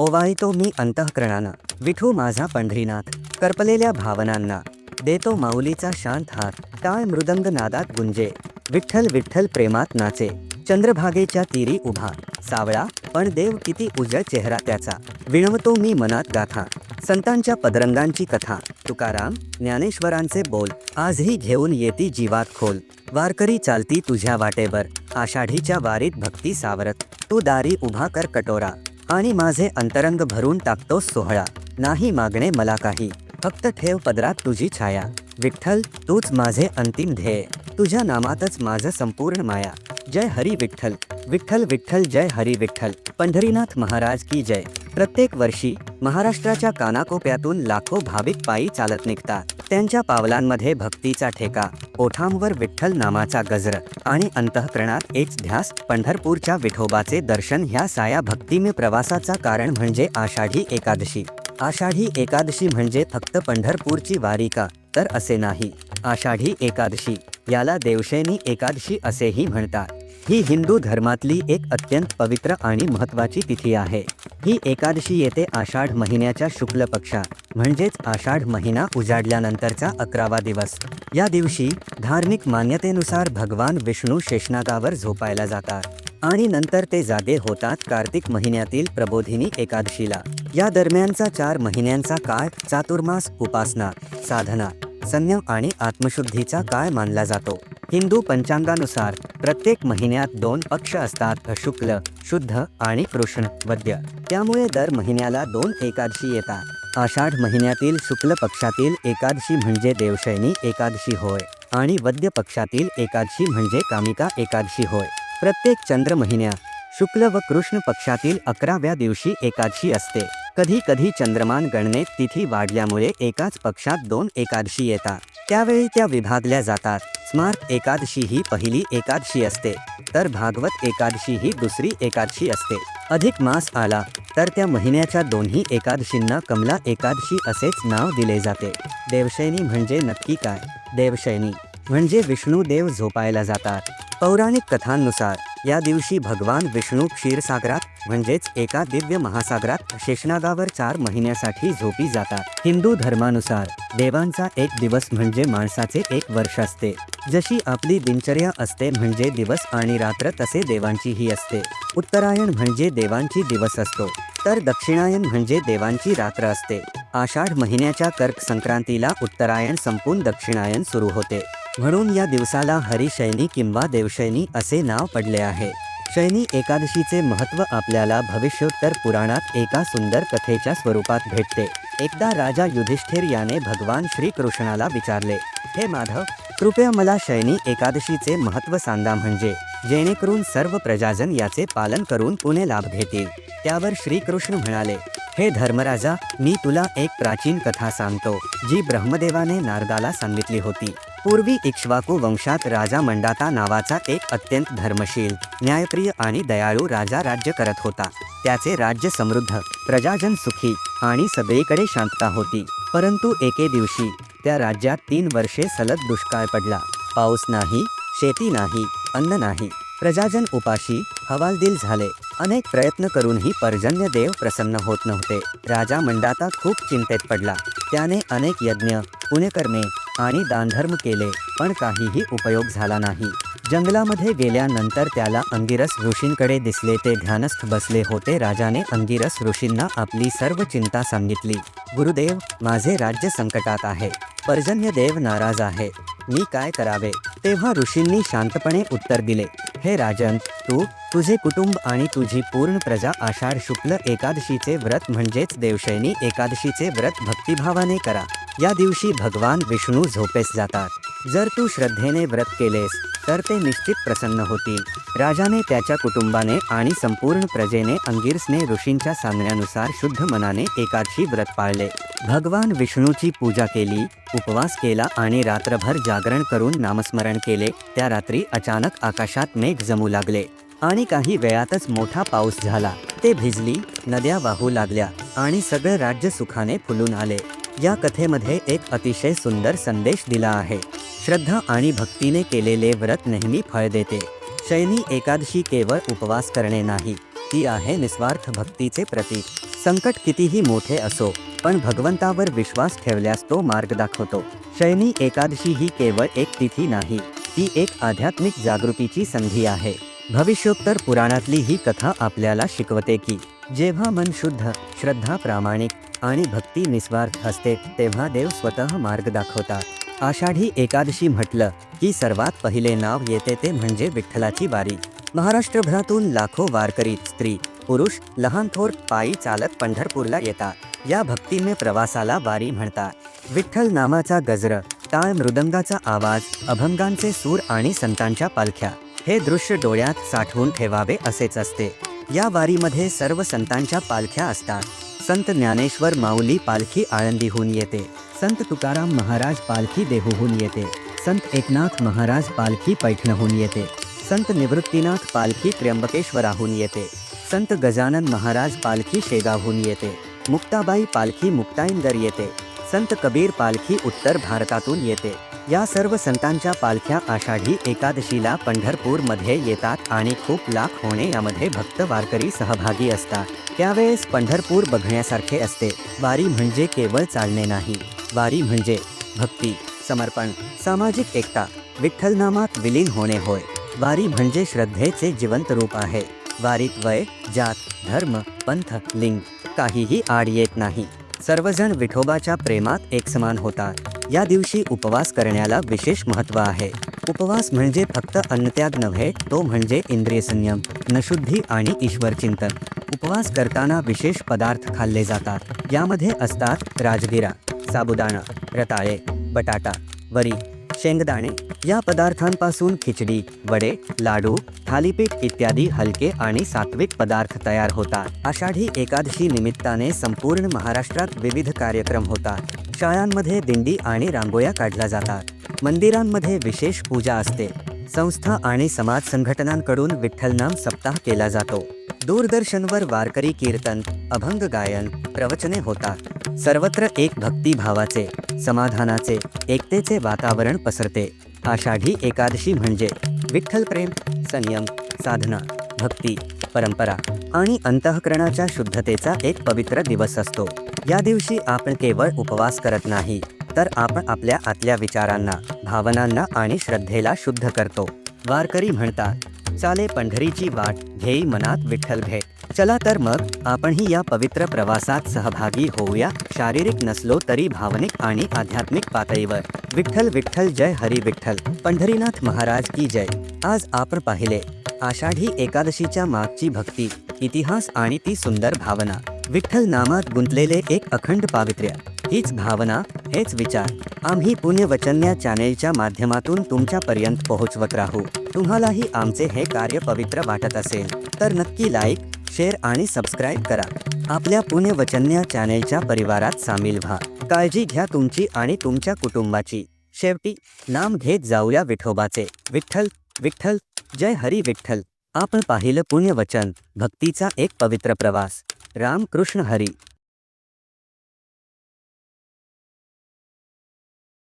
ओवाळतो मी अंतःकरणानं. विठू माझा पंढरीनाथ. करपलेल्या भावनांना. देतो माऊलीचा शांत हात. टाळ मृदंग नादात गुंजे. विठ्ठल विठ्ठल प्रेमात नाचे. चंद्रभागेच्या तीरी उभा. सावळा पण देव किती उजळ चेहरा त्याचा. विणवतो मी मनात गाथा. संतांच्या पदरंगांची कथा. तुकाराम ज्ञानेश्वरांचे बोल. आजही घेऊन येती जीवात खोल. वारकरी चालती तुझ्या वाटेवर. आषाढीच्या वारीत भक्ती सावरत. तू दारी उभा कर कटोरा. आणि माझे अंतरंग भरून टाकतोस सोहळा. नाही मागणे मला काही. फक्त ठेव पदरात तुझी छाया. विठ्ठल तूच माझे अंतिम ध्येय. तुझ्या नामातच माझं संपूर्ण माया. जय हरी विठ्ठल. विठ्ठल विठ्ठल जय हरी विठ्ठल. पंढरीनाथ महाराज की जय. प्रत्येक वर्षी महाराष्ट्राच्या कानाकोप्यातून लाखो भाविक पायी चालत निघतात. त्यांच्या पावलांमध्ये भक्तीचा ठेका. ओठांवर विठ्ठल नामाचा गजर आणि अंतःकरणात एक ध्यास पंढरपूरच्या विठोबाचे दर्शन ह्या साया भक्तिमय प्रवासाचा कारण म्हणजे आषाढी एकादशी. आषाढी एकादशी म्हणजे फक्त पंढरपूरची वारी का? तर असे नाही. आषाढी एकादशी याला देवशैनी एकादशी असेही म्हणतात. ही हिंदू धर्मातली एक अत्यंत पवित्र आणि महत्त्वाची तिथी आहे. ही एकादशी येते आषाढ महिन्याच्या शुक्ल पक्षात म्हणजेच आषाढ महिना उजाडल्यानंतरचा अकरावा दिवस. या दिवशी धार्मिक मान्यतेनुसार भगवान विष्णू शेषनागावर झोपायला जातात आणि नंतर ते जागे होतात कार्तिक महिन्यातील प्रबोधिनी एकादशीला. या दरम्यानचा चार महिन्यांचा काळ चातुर्मास उपासना साधना संयम आणि आत्मशुद्धीचा काळ मानला जातो? हिंदू पंचांगानुसार प्रत्येक महिन्यात दोन पक्ष असतात शुक्ल शुद्ध आणि कृष्ण वद्य. त्यामुळे दर महिन्याला दोन एकादशी येतात. आषाढ महिन्यातील शुक्ल पक्षातील एकादशी म्हणजे देवशैनी एकादशी होय आणि वद्य पक्षातील एकादशी म्हणजे कामिका एकादशी होय. प्रत्येक चंद्र महिन्या शुक्ल व कृष्ण पक्षातील अकराव्या दिवशी एकादशी असते. कधी कधी चंद्रमान गणनेत तिथी वाढल्यामुळे एकाच पक्षात दोन एकादशी येतात. त्यावेळी त्या विभागल्या जातात. स्मार्ट एकादशी ही पहिली एकादशी असते तर भागवत एकादशी ही दुसरी एकादशी असते. अधिक मास आला तर त्या महिन्याच्या दोन्ही एकादशींना कमला एकादशी असेच नाव दिले जाते. देवशैनी म्हणजे नक्की काय? देवशैनी म्हणजे विष्णू देव झोपायला जातात. पौराणिक कथांनुसार या दिवशी भगवान विष्णू क्षीरसागरात म्हणजेच एका दिव्य महासागरात शेषनागावर चार महिन्यासाठी झोपी जातात. हिंदू धर्मानुसार देवांचा एक दिवस म्हणजे माणसाचे एक वर्ष असते. जशी आपली दिनचर्या असते म्हणजे दिवस आणि रात्र तसे देवांचीही असते. उत्तरायण म्हणजे देवांची दिवस असतो. तर दक्षिणायन म्हणजे देवांची रात्र असते. आषाढ महिन्याच्या कर्क संक्रांतीला उत्तरायण संपून दक्षिणायन सुरू होते. म्हणून या दिवसाला हरिशैनी किंवा देवशैनी असे नाव पडले आहे. शैनी एकादशीचे महत्त्व आपल्याला भविष्योत्तर पुराणात एका सुंदर कथेच्या स्वरूपात भेटते. एकदा राजा युधिष्ठिर याने भगवान श्रीकृष्णाला विचारले हे माधव कृपया मला शैनी एकादशीचे महत्त्व सांगा म्हणजे जेणेकरून सर्व प्रजाजन याचे पालन करून पुणे लाभ घेतील. त्यावर श्रीकृष्ण म्हणाले हे धर्मराजा मी तुला एक प्राचीन कथा सांगतो जी ब्रह्मदेवाने नारदाला सांगितली होती. पूर्वी इक्ष्वाकू वंशात राजा मंडाता नावाचा एक अत्यंत धर्मशील न्यायप्रिय आणि दयाळू राजा राज्य करत होता. त्याचे राज्य समृद्ध प्रजाजन सुखी आणि सगळीकडे शांतता होती. परंतु एके दिवशी त्या राज्यात तीन वर्षे सलग दुष्काळ पडला. पाऊस नाही शेती नाही अन्न नाही. प्रजाजन उपाशी हवालदिल झाले. अनेक प्रयत्न करूनही पर्जन्य देव प्रसन्न होत नव्हते. राजा मंडाता खूप चिंतेत पडला. त्याने अनेक यज्ञ पुण्यकर्मे आणि दानधर्म केले पण काहीही उपयोग झाला नाही. जंगलामध्ये गेल्यानंतर त्याला अंगिरस ऋषींकडे दिसले ते ध्यानस्थ बसले होते. राजाने अंगिरस ऋषींना आपली सर्व चिंता सांगितली. गुरुदेव माझे राज्य संकटात आहे. पर्जन्य देव नाराज आहे. मी काय करावे? तेव्हा ऋषींनी शांतपणे उत्तर दिले. हे राजन तू तुझे कुटुंब आणि तुझी पूर्ण प्रजा आषाढ शुक्ल एकादशीचे व्रत म्हणजेच देवशैनी एकादशीचे व्रत भक्तिभावाने करा. या दिवशी भगवान विष्णू झोपेस जातात. जर तू श्रद्धेने व्रत केलेस तर ते निश्चित प्रसन्न होतील. राजाने त्याच्या कुटुंबाने आणि संपूर्ण प्रजेने अंगिरसने ऋषींच्या सांगण्यानुसार शुद्ध मनाने एकादशी व्रत पाळले. भगवान विष्णूची पूजा केली उपवास केला आणि रात्रभर जागरण करून नामस्मरण केले. त्या रात्री अचानक आकाशात मेघ जमू लागले आणि काही वेळातच मोठा पाऊस झाला. ते भिजली नद्या वाहू लागल्या आणि सगळं राज्य सुखाने फुलून आले. या कथेमध्ये एक अतिशय सुंदर संदेश दिला आहे. श्रद्धा आणि भक्तीने केलेले व्रत नेहमी फळ देते. शैनी एकादशी केवळ उपवास करणे नाही ती आहे निस्वार्थ भक्तीचे प्रतीक. संकट कितीही मोठे असो पण भगवंतावर विश्वास ठेवल्यास तो मार्ग दाखवतो. शयनी एकादशी ही केवळ एक तिथी नाही ती एक आध्यात्मिक जागृतीची संधी आहे. भविष्योत्तर पुराणातली ही कथा आपल्याला शिकवते की जेव्हा मन शुद्ध श्रद्धा प्रामाणिक आणि भक्ती निस्वार्थ असते तेव्हा देव स्वतः मार्ग दाखवतात आषाढी एकादशी म्हटलं की सर्वात पहिले नाव येते ते म्हणजे विठ्ठलाची वारी. महाराष्ट्रभरातून लाखो वारकरी स्त्री पुरुष लहान थोर पायी चालत पंढरपूरला येतात. या भक्तीने प्रवासाला वारी म्हणतात. विठ्ठल नामाचा गजर टाळ मृदंगाचा आवाज अभंगांचे सूर आणि संतांच्या पालख्या हे दृश्य डोळ्यात साठवून ठेवावे असेच असते. या वारीमध्ये सर्व संतांच्या पालख्या असतात. संत ज्ञानेश्वर माऊली पालखी आळंदीहून येते. संत तुकाराम महाराज पालखी देहूहून येते. संत एकनाथ महाराज पालखी पैठणहून येते. संत निवृत्तीनाथ पालखी त्र्यंबकेश्वराहून येते. संत गजानन महाराज पालखी शेगावहून येते. मुक्ताबाई पालखी मुक्ताईंदर येते. संत कबीर पालखी उत्तर भारतातून येते. या सर्व संतांच्या पालख्या आषाढी एकादशीला पंढरपूरमध्ये येतात आणि खूप लाख होणे यामध्ये भक्त वारकरी सहभागी असतात. त्यावेळेस पंढरपूर बघण्यासारखे असते. वारी म्हणजे केवळ चालणे नाही. वारी म्हणजे भक्ती समर्पण सामाजिक एकता विठ्ठलनामात विलीन होणे होय. वारी म्हणजे श्रद्धेचे जिवंत रूप आहे. वारीत वय जात धर्म पंथ लिंग काहीही आड येत नाही. सर्वजण विठोबाच्या प्रेमात एकसमान होतात. या दिवशी उपवास करण्याला विशेष महत्त्व आहे. उपवास म्हणजे फक्त अन्नत्याग नव्हे तो म्हणजे इंद्रिय संयम नशुद्धी आणि ईश्वर चिंतन उपवास करताना विशेष पदार्थ खाल्ले जातात. यामध्ये असतात राजगिरा साबुदाणा रताळे बटाटा वरी शेंगदाणे. या पदार्थांपासून खिचडी वडे लाडू थालीपीठ इत्यादी हलके आणि सात्विक पदार्थ तयार होतात. आषाढी एकादशी निमित्ताने संपूर्ण महाराष्ट्रात विविध कार्यक्रम होतात. शाळांमध्ये दिंडी आणि रांगोळ्या काढल्या जातात. मंदिरांमध्ये विशेष पूजा असते. संस्था आणि समाज संघटनांकडून विठ्ठलनाम सप्ताह केला जातो. दूरदर्शनवर वारकरी कीर्तन अभंग गायन प्रवचने होतात. सर्वत्र एक भक्तिभावाचे समाधानाचे एकतेचे वातावरण पसरते. आषाढी एकादशी म्हणजे विठ्ठल प्रेम संयम साधना भक्ती परंपरा आणि अंतःकरणाच्या शुद्धतेचा एक पवित्र दिवस असतो. या दिवशी आपण केवळ उपवास करत नाही तर आपण आपल्या आतल्या विचारांना भावनांना आणि श्रद्धेला शुद्ध करतो. वारकरी म्हणतात चाले पंढरीची वाट घेई मनात विठ्ठल भेट. चला तर मग आपणही या पवित्र प्रवासात सहभागी होऊया. शारीरिक नसलो तरी भावनिक आणि आध्यात्मिक पातळीवर. विठ्ठल विठ्ठल जय हरी विठ्ठल. पंढरीनाथ महाराज की जय. आज आपण पाहिले आषाढी एकादशीच्या मागची भक्ती इतिहास आणि ती सुंदर भावना. विठ्ठल नामात गुंतलेले एक अखंड पावित्र्य. हीच भावना हेच विचार. आम्ही पुण्यवचन चॅनेलच्या माध्यमातून तुमच्यापर्यंत पोहोचवत राहू. तुम्हालाही आमचे हे कार्य पवित्र वाटत असेल तर नक्की लाईक शेअर आणि सबस्क्राईब करा. आपल्या पुण्यवचन्या चॅनेलच्या परिवारात सामील व्हा. काळजी घ्या तुमची आणि तुमच्या कुटुंबाची. शेवटी नाम घेत जाऊया विठोबाचे. विठ्ठल विठ्ठल जय हरी विठ्ठल. आपण पाहिलं पुण्यवचन भक्तीचा एक पवित्र प्रवास. राम कृष्ण हरी.